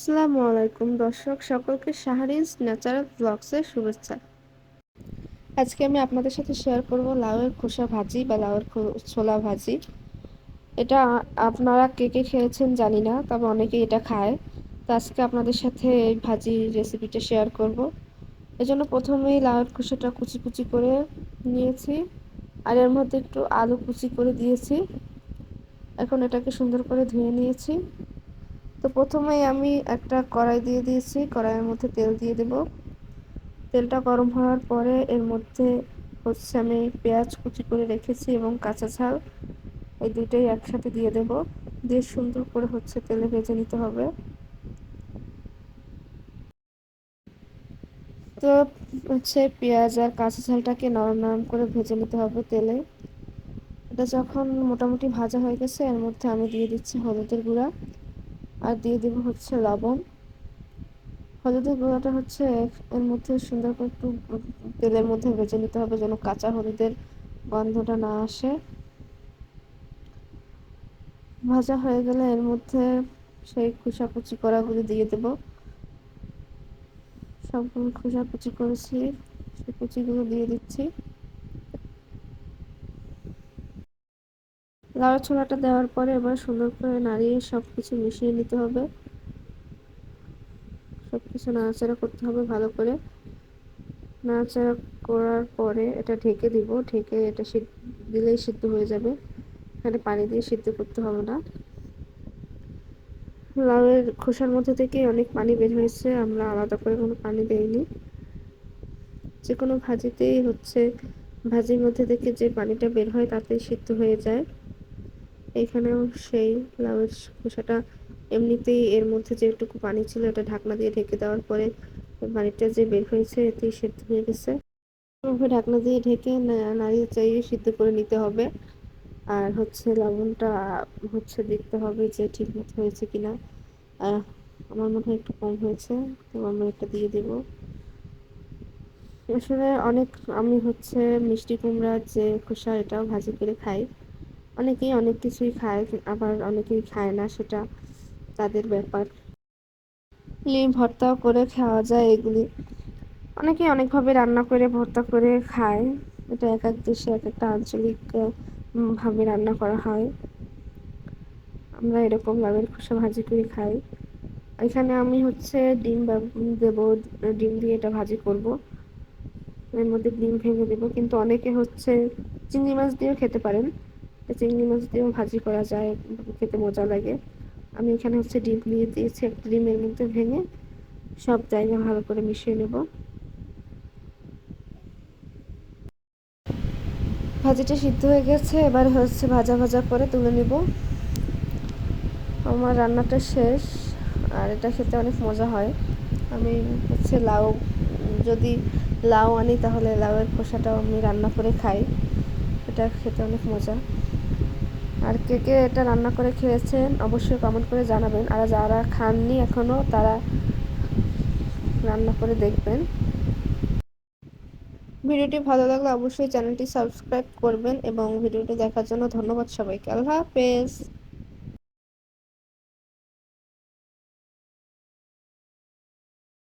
আসসালামু আলাইকুম, দর্শক, সকলকে শাহরিজ ন্যাচারাল ব্লগসের শুভেচ্ছা। আজকে আমি আপনাদের সাথে শেয়ার করব লাউয়ের খোসা ভাজি বা লাউয়ের ছোলা ভাজি। এটা আপনারা কে কে খেয়েছেন জানি না, তবে অনেকেই এটা খায়। তো আজকে আপনাদের সাথে এই ভাজি রেসিপিটা শেয়ার করব। এজন্য প্রথমেই লাউয়ের খোসাটা কুচি কুচি করে নিয়েছি, আর এর মধ্যে একটু আলু কুচি করে দিয়েছি। এখন এটাকে সুন্দর করে ধুয়ে নিয়েছি। তো প্রথমেই আমি একটা কড়াই দিয়ে দিয়েছি, কড়াইয়ের মধ্যে তেল দিয়ে দেব। তেলটা গরম হওয়ার পরে এর মধ্যে হচ্ছে আমি পেঁয়াজ কুচি করে রেখেছি এবং কাঁচা ঝাল। এই দুইটাই একসাথে দিয়ে দেব। দিয়ে সুন্দর করে হচ্ছে তেলে ভেজে নিতে হবে। তো হচ্ছে পেঁয়াজ আর কাঁচা ঝালটাকে নরম নরম করে ভেজে নিতে হবে তেলে। এটা যখন মোটামুটি ভাজা হয়ে গেছে, এর মধ্যে আমি দিয়ে দিচ্ছি হলুদের গুঁড়া। আর দিয়ে দেব হচ্ছে লবণ। হলুদের গুঁড়াটা হচ্ছে এর মধ্যে সুন্দর করে একটু তেলের মধ্যে ভেজে নিতে হবে যেন কাঁচা হলুদের গন্ধটা না আসে। ভাজা হয়ে গেলে এর মধ্যে সেই কুচি করাগুলি দিয়ে দেব। সবগুলো কুচি করেছি, সেই কুচিগুলো দিয়ে দিচ্ছি। লাউ ছোলাটা দেওয়ার পরে এবার সুন্দর করে নাড়িয়ে সব কিছু মিশিয়ে নিতে হবে। সব কিছু নাড়াচাড়া করতে হবে ভালো করে। নাড়াচাড়া করার পরে এটা ঢেকে দিব। ঢেকে এটা দিলেই সিদ্ধ হয়ে যাবে। এখানে পানি দিয়ে সিদ্ধ করতে হবে না। লাউয়ের খোসার মধ্যে থেকে অনেক পানি বের হয়েছে। আমরা আলাদা করে কোনো পানি দেইনি। যে কোনো ভাজিতেই হচ্ছে। ভাজির মধ্যে থেকে যে পানিটা বের হয় তাতেই সিদ্ধ হয়ে যায়। এখানেও সেই লাউয়ের খোসাটা এমনিতেই এর মধ্যে যেটুকু পানি ছিল এটা ঢাকনা দিয়ে ঢেকে দেওয়ার পরে পানিটা যে বের হয়েছে এতেই সেদ্ধ হয়ে গেছে। ঢাকনা দিয়ে ঢেকে নাড়িয়ে চাইয়ে সিদ্ধ করে নিতে হবে। আর হচ্ছে লবণটা হচ্ছে দেখতে হবে যে ঠিক মতো হয়েছে কিনা। আমার মনে হয় একটু কম হয়েছে, তো আমরা একটা দিয়ে দেব। আসলে অনেক আমি হচ্ছে মিষ্টি কুমড়ার যে খোসা, এটাও ভাজি করে খাই। অনেকেই অনেক কিছুই খায়, আবার অনেকেই খায় না, সেটা তাদের ব্যাপার। ভর্তাও করে খাওয়া যায় এগুলি। অনেকেই অনেকভাবে রান্না করে, ভর্তা করে খায়। এটা এক এক দেশে এক একটা আঞ্চলিক ভাবে রান্না করা হয়। আমরা এরকম লাভের খোসা ভাজি করে খাই। এখানে আমি হচ্ছে ডিম দেব, ডিম দিয়ে এটা ভাজি করব। এর মধ্যে ডিম ভেঙে দেবো, কিন্তু অনেকে হচ্ছে চিংড়ি মাছ দিয়েও খেতে পারেন। চিংড়ি মাছ দিয়েও ভাজি করা যায়, খেতে মজা লাগে। আমি এখানে হচ্ছে ডিম নিয়ে দিয়েছি, একটা ডিমের মধ্যে ভেঙে সব জায়গা ভালো করে মিশিয়ে নেব। ভাজিটা সিদ্ধ হয়ে গেছে, এবার হচ্ছে ভাজা ভাজা করে তুলে নিব। আমার রান্নাটা শেষ, আর এটা খেতে অনেক মজা হয়। আমি হচ্ছে লাউ, যদি লাউ আনি তাহলে লাউয়ের খোসাটাও আমি রান্না করে খাই, এটা খেতে অনেক মজা। আর কে কে এটা রান্না করে খেয়েছেন অবশ্যই কমেন্ট করে জানাবেন। আর যারা খাননি এখনও তারা রান্না করে দেখবেন। ভিডিওটি ভালো লাগলে অবশ্যই চ্যানেলটি সাবস্ক্রাইব করবেন এবং ভিডিওটি দেখার জন্য ধন্যবাদ সবাইকে। আল্লাহ হাফেজ।